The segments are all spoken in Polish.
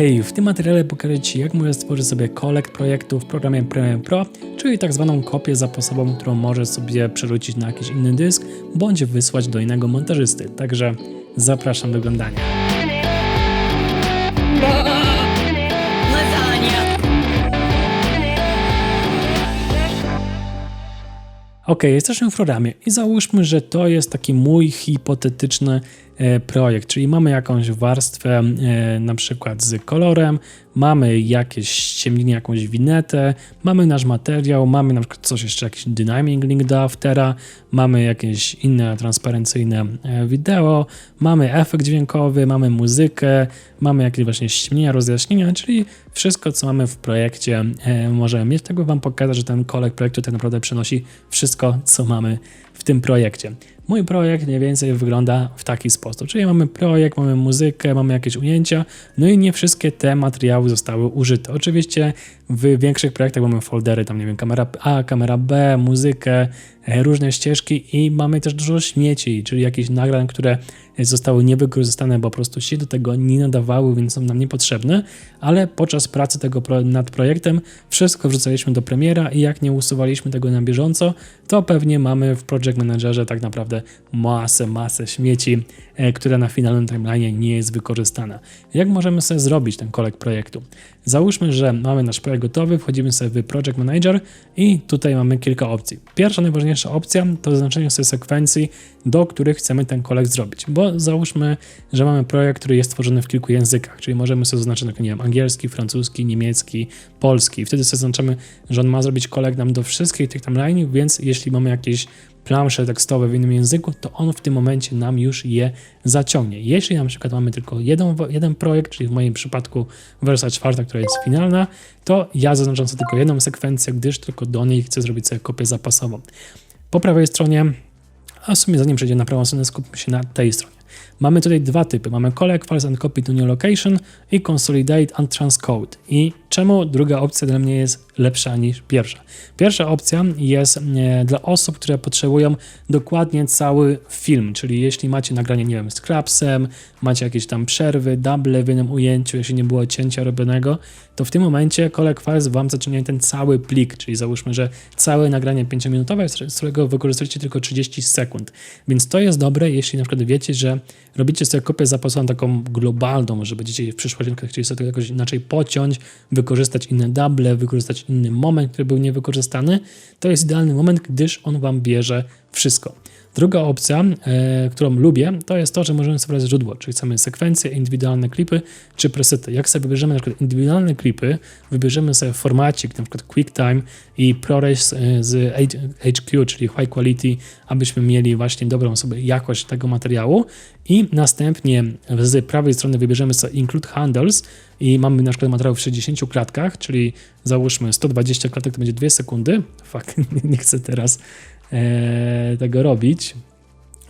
Hej, w tym materiale pokażę Ci, jak możesz stworzyć sobie kolekt projektu w programie Premiere Pro, czyli tak zwaną kopię zasobową, którą możesz sobie przerzucić na jakiś inny dysk, bądź wysłać do innego montażysty. Także zapraszam do oglądania. Ok, jesteśmy w programie i załóżmy, że to jest taki mój hipotetyczny projekt, czyli mamy jakąś warstwę e, na przykład z kolorem, mamy jakieś ściemnienie, jakąś winetę, mamy nasz materiał, mamy na przykład coś jeszcze, jakiś dynamic link do aftera, mamy jakieś inne transparencyjne e, wideo, mamy efekt dźwiękowy, mamy muzykę, mamy jakieś właśnie ściemnienia, rozjaśnienia, czyli wszystko, co mamy w projekcie e, możemy mieć. Tego Wam pokazać, że ten kolek projektu tak naprawdę przenosi wszystko, co mamy w tym projekcie. Mój projekt mniej więcej wygląda w taki sposób, czyli mamy projekt, mamy muzykę, mamy jakieś ujęcia, no i nie wszystkie te materiały zostały użyte. Oczywiście w większych projektach mamy foldery, tam nie wiem, kamera A, kamera B, muzykę, różne ścieżki i mamy też dużo śmieci, czyli jakichś nagrań, które zostały niewykorzystane, bo po prostu się do tego nie nadawały, więc są nam niepotrzebne, ale podczas pracy tego nad projektem wszystko wrzucaliśmy do premiera i jak nie usuwaliśmy tego na bieżąco, to pewnie mamy w Project Managerze tak naprawdę masę, masę śmieci, e, które na finalnym timeline nie jest wykorzystana. Jak możemy sobie zrobić ten kolek projektu? Załóżmy, że mamy nasz projekt gotowy, wchodzimy sobie w Project Manager i tutaj mamy kilka opcji. Pierwsza, najważniejsza opcja to zaznaczenie sobie sekwencji, do których chcemy ten kolek zrobić, bo załóżmy, że mamy projekt, który jest tworzony w kilku językach, czyli możemy sobie zaznaczyć, nie wiem, angielski, francuski, niemiecki, polski. Wtedy sobie zaznaczamy, że on ma zrobić kolek nam do wszystkich tych timeline, więc jeśli mamy jakieś plansze tekstowe w innym języku, to on w tym momencie nam już je zaciągnie. Jeśli na przykład mamy tylko jeden, jeden projekt, czyli w moim przypadku wersja czwarta, która jest finalna, to ja zaznaczam sobie tylko jedną sekwencję, gdyż tylko do niej chcę zrobić sobie kopię zapasową. Po prawej stronie, a w sumie zanim przejdziemy na prawą stronę, skupmy się na tej stronie. Mamy tutaj dwa typy. Mamy collect files and copy to new location i consolidate and transcode. I czemu druga opcja dla mnie jest lepsza niż pierwsza? Pierwsza opcja jest e, dla osób, które potrzebują dokładnie cały film, czyli jeśli macie nagranie, nie wiem, z crapsem, macie jakieś tam przerwy, double w jednym ujęciu, jeśli nie było cięcia robionego, to w tym momencie collect files wam zaczyna ten cały plik, czyli załóżmy, że całe nagranie 5-minutowe, z którego wykorzystujecie tylko 30 sekund. Więc to jest dobre, jeśli na przykład wiecie, że robicie sobie kopię zapasową taką globalną, że będziecie w przyszłości chcieli sobie to jakoś inaczej pociąć, wykorzystać inne double, wykorzystać inny moment, który był niewykorzystany, to jest idealny moment, gdyż on wam bierze wszystko. Druga opcja, e, którą lubię, to jest to, że możemy sobie wybrać źródło, czyli chcemy sekwencje, indywidualne klipy czy presety. Jak sobie wybierzemy na przykład indywidualne klipy, wybierzemy sobie formacik, na przykład QuickTime i ProRes e, z HQ, czyli High Quality, abyśmy mieli właśnie dobrą sobie jakość tego materiału i następnie z prawej strony wybierzemy sobie Include Handles i mamy na przykład materiał w 60 klatkach, czyli załóżmy 120 klatek to będzie 2 sekundy. Fuck, nie chcę teraz tego robić.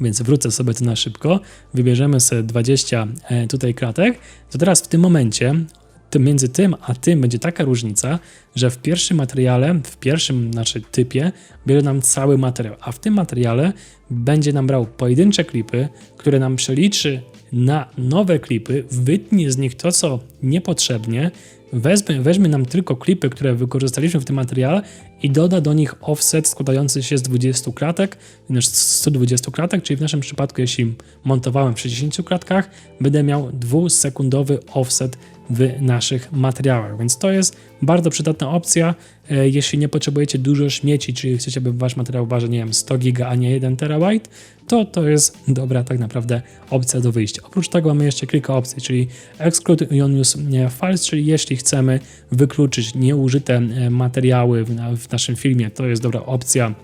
Więc wrócę sobie tu na szybko, wybierzemy sobie 20 e, tutaj kratek, to teraz w tym momencie między tym a tym będzie taka różnica, że w pierwszym materiale, w pierwszym znaczy typie bierze nam cały materiał, a w tym materiale będzie nam brał pojedyncze klipy, które nam przeliczy na nowe klipy, wytnie z nich to, co niepotrzebnie, weźmie, weźmie nam tylko klipy, które wykorzystaliśmy w tym materiale i doda do nich offset składający się z 20 klatek, z 120 klatek, czyli w naszym przypadku, jeśli montowałem w 60 klatkach, będę miał dwusekundowy offset w naszych materiałach, więc to jest bardzo przydatna opcja, e, jeśli nie potrzebujecie dużo śmieci, czyli chcecie, by wasz materiał ważył, nie wiem, 100 giga, a nie 1 terabajt, to to jest dobra tak naprawdę opcja do wyjścia. Oprócz tego mamy jeszcze kilka opcji, czyli exclude unused files, czyli jeśli chcemy wykluczyć nieużyte e, materiały w, w naszym filmie, to jest dobra opcja,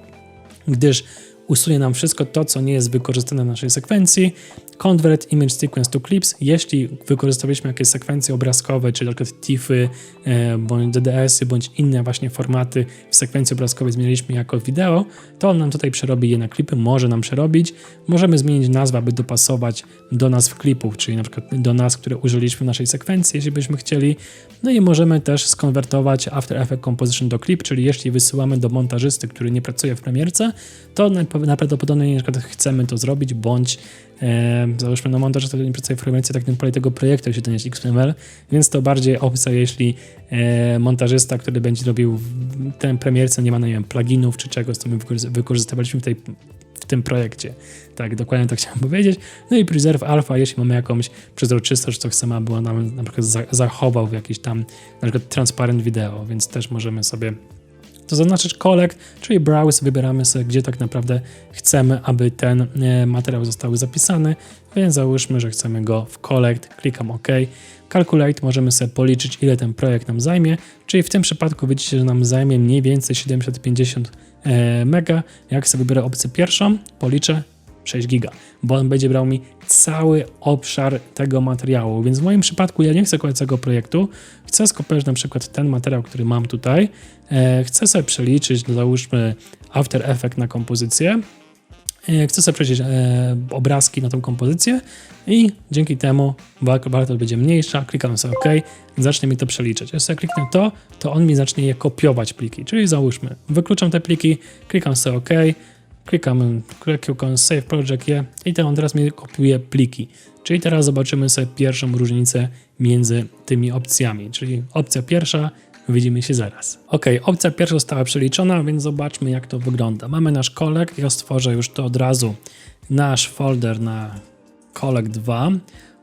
gdyż usunie nam wszystko to, co nie jest wykorzystane w naszej sekwencji. Convert Image Sequence to Clips. Jeśli wykorzystaliśmy jakieś sekwencje obrazkowe, czyli np. TIFy, e, bądź DDS-y, bądź inne właśnie formaty w sekwencji obrazkowej zmieniliśmy jako wideo, to on nam tutaj przerobi je na klipy, może nam przerobić. Możemy zmienić nazwę, aby dopasować do nazw klipów, czyli przykład do nazw, które użyliśmy w naszej sekwencji, jeśli byśmy chcieli. No i możemy też skonwertować After Effects Composition do klip, czyli jeśli wysyłamy do montażysty, który nie pracuje w premierce, to najprawdopodobniej na przykład chcemy to zrobić, bądź e, załóżmy na montaż, to nie przedstawia informacji tak naprawdę tego projektu, jeśli to nie jest XML, więc to bardziej opcja, jeśli e, montażysta, który będzie robił ten premierce, nie ma, no nie wiem, pluginów czy czegoś, co my wykorzystywaliśmy w tej w tym projekcie. Tak, dokładnie tak chciałem powiedzieć. No i Preserve Alpha, jeśli mamy jakąś przezroczystość, co chcemy, aby ona na przykład zachował w jakiś tam na przykład transparent wideo, więc też możemy sobie to zaznaczyć collect, czyli browse, wybieramy sobie, gdzie tak naprawdę chcemy, aby ten e, materiał został zapisany, więc załóżmy, że chcemy go w collect, klikam OK. Calculate możemy sobie policzyć, ile ten projekt nam zajmie, czyli w tym przypadku widzicie, że nam zajmie mniej więcej 750 e, mega. Jak sobie wybiorę opcję pierwszą, policzę 6 giga, bo on będzie brał mi cały obszar tego materiału, więc w moim przypadku ja nie chcę końca tego projektu, chcę skopiować na przykład ten materiał, który mam tutaj, e, chcę sobie przeliczyć, załóżmy After Effect na kompozycję, e, chcę sobie przejrzeć e, obrazki na tą kompozycję. I dzięki temu wartość będzie mniejsza, klikam sobie OK, zacznie mi to przeliczać. Jeśli kliknę to, to on mi zacznie je kopiować pliki, czyli załóżmy, wykluczam te pliki, klikam sobie OK, klikam, klikam Save Project je i to on teraz mi kopiuje pliki. Czyli teraz zobaczymy sobie pierwszą różnicę między tymi opcjami, czyli opcja pierwsza, widzimy się zaraz. Ok, opcja pierwsza została przeliczona, więc zobaczmy jak to wygląda. Mamy nasz kolek, ja stworzę już to od razu nasz folder na kolek 2.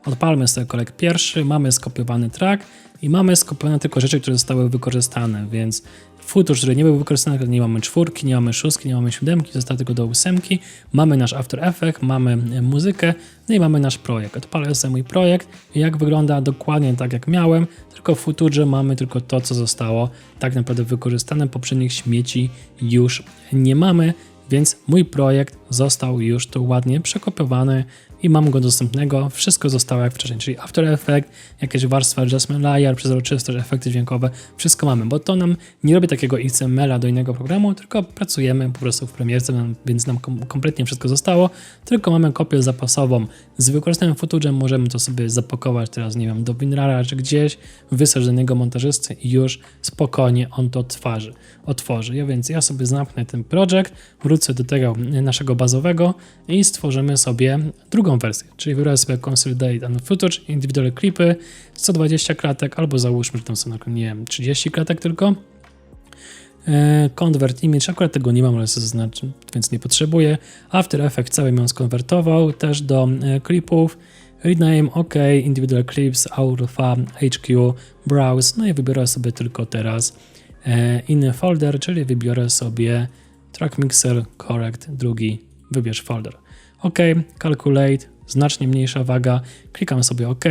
Odpalmy sobie kolek pierwszy, mamy skopiowany track i mamy skopiowane tylko rzeczy, które zostały wykorzystane, więc Futur, który nie był wykorzystany, nie mamy czwórki, nie mamy szóstki, nie mamy siódemki, zostało tylko do ósemki. Mamy nasz After Effects, mamy e, muzykę, no i mamy nasz projekt. Odpalę sobie mój projekt jak wygląda dokładnie tak jak miałem, tylko w Futurze mamy tylko to, co zostało tak naprawdę wykorzystane. Poprzednich śmieci już nie mamy, więc mój projekt został już tu ładnie przekopiowany i mam go dostępnego. Wszystko zostało jak wcześniej, czyli After Effects, jakieś warstwa adjustment layer, przezroczystość, efekty dźwiękowe, wszystko mamy, bo to nam nie robi takiego XML-a do innego programu, tylko pracujemy po prostu w premierce, więc nam kompletnie wszystko zostało, tylko mamy kopię zapasową. Z wykorzystaniem Futurem możemy to sobie zapakować teraz, nie wiem, do WinRara czy gdzieś, wysłać do niego montażysty i już spokojnie on to otworzy. otworzy. Ja więc ja sobie zamknę ten projekt, wrócę do tego naszego bazowego i stworzymy sobie drugą drugą wersję, czyli wybrałem sobie Consolidate and Footage, indywidualne klipy, 120 klatek, albo załóżmy, że tam są, nie wiem, 30 klatek tylko. E, convert image, akurat tego nie mam, ale zaznaczę, więc nie potrzebuję. After Effects cały ją skonwertował też do e, klipów. Rename, OK, Individual Clips, Alpha, HQ, Browse, no i wybiorę sobie tylko teraz e, inny folder, czyli wybiorę sobie Track Mixer, Correct, drugi, wybierz folder. OK, calculate, znacznie mniejsza waga, klikam sobie OK,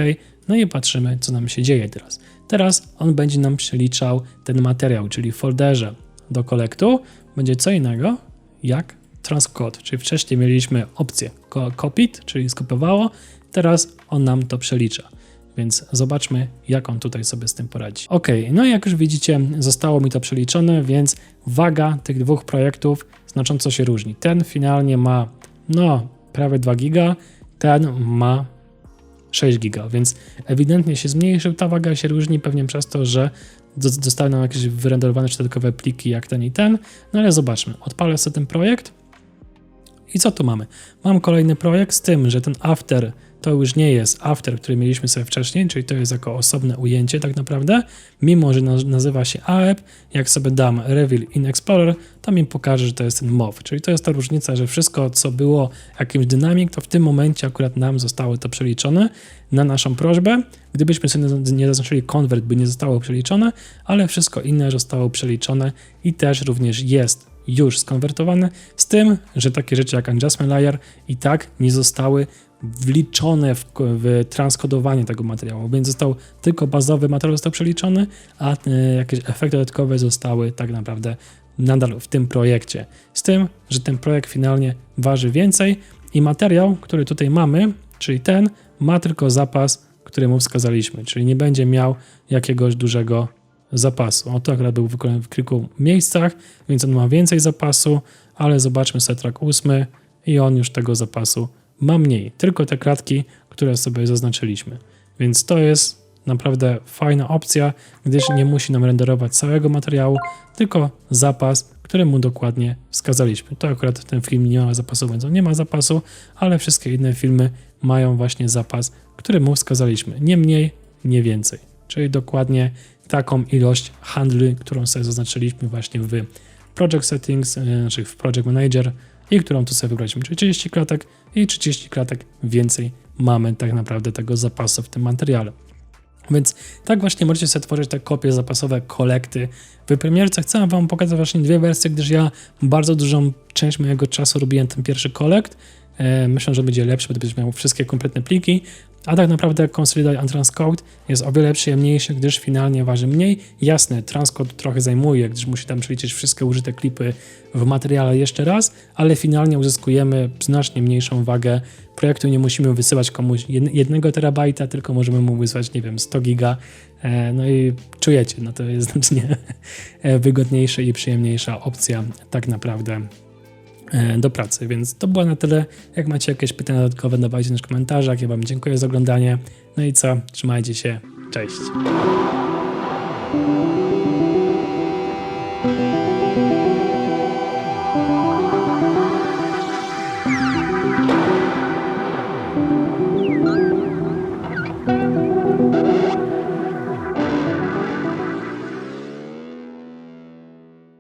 no i patrzymy, co nam się dzieje teraz. Teraz on będzie nam przeliczał ten materiał, czyli w folderze do kolektu będzie co innego jak transcode, czyli wcześniej mieliśmy opcję copied, czyli skopiowało, teraz on nam to przelicza. Więc zobaczmy, jak on tutaj sobie z tym poradzi. Ok, no i jak już widzicie, zostało mi to przeliczone, więc waga tych dwóch projektów znacząco się różni. Ten finalnie ma, no, prawie 2 giga, ten ma 6 giga, więc ewidentnie się zmniejszył. Ta waga się różni pewnie przez to, że zostały nam jakieś wyrenderowane dodatkowe pliki jak ten i ten, no ale zobaczmy. Odpalę sobie ten projekt i co tu mamy? Mam kolejny projekt z tym, że ten after to już nie jest after, który mieliśmy sobie wcześniej, czyli to jest jako osobne ujęcie tak naprawdę, mimo że nazywa się AEP, jak sobie dam Reveal in Explorer, to mi pokaże, że to jest ten MOV, czyli to jest ta różnica, że wszystko, co było jakimś dynamik, to w tym momencie akurat nam zostało to przeliczone na naszą prośbę. Gdybyśmy sobie nie zaznaczyli convert, by nie zostało przeliczone, ale wszystko inne zostało przeliczone i też również jest już skonwertowane, z tym, że takie rzeczy jak adjustment layer i tak nie zostały wliczone w, w transkodowanie tego materiału, więc został tylko bazowy materiał został przeliczony, a e, jakieś efekty dodatkowe zostały tak naprawdę nadal w tym projekcie. Z tym, że ten projekt finalnie waży więcej i materiał, który tutaj mamy, czyli ten, ma tylko zapas, który mu wskazaliśmy, czyli nie będzie miał jakiegoś dużego zapasu. Oto akurat był wykonany w kilku miejscach, więc on ma więcej zapasu, ale zobaczmy sobie track 8 i on już tego zapasu ma mniej, tylko te kratki, które sobie zaznaczyliśmy. Więc to jest naprawdę fajna opcja, gdyż nie musi nam renderować całego materiału, tylko zapas, które mu dokładnie wskazaliśmy. To akurat ten film nie ma zapasu, więc on nie ma zapasu, ale wszystkie inne filmy mają właśnie zapas, który mu wskazaliśmy. Nie mniej, nie więcej. Czyli dokładnie taką ilość handli, którą sobie zaznaczyliśmy właśnie w Project Settings, e, znaczy w Project Manager i którą tu sobie wybraliśmy, czyli 30 klatek i 30 klatek więcej mamy tak naprawdę tego zapasu w tym materiale. Więc tak właśnie możecie sobie tworzyć te kopie zapasowe, kolekty. W premierce chcę wam pokazać właśnie dwie wersje, gdyż ja bardzo dużą część mojego czasu robiłem ten pierwszy kolekt. E, Myślę, że będzie lepszy, bo będziesz miał wszystkie kompletne pliki, a tak naprawdę Consolidate and Transcode jest o wiele przyjemniejszy, gdyż finalnie waży mniej. Jasne, transcode trochę zajmuje, gdyż musi tam przeliczyć wszystkie użyte klipy w materiale jeszcze raz, ale finalnie uzyskujemy znacznie mniejszą wagę projektu. Nie musimy wysyłać komuś jed- jednego terabajta, tylko możemy mu wysłać, nie wiem, 100 giga. E, No i czujecie, no to jest znacznie wygodniejsza i przyjemniejsza opcja tak naprawdę do pracy, więc to było na tyle. Jak macie jakieś pytania dodatkowe, dawajcie w komentarzach. Ja Wam dziękuję za oglądanie. No i co? Trzymajcie się. Cześć.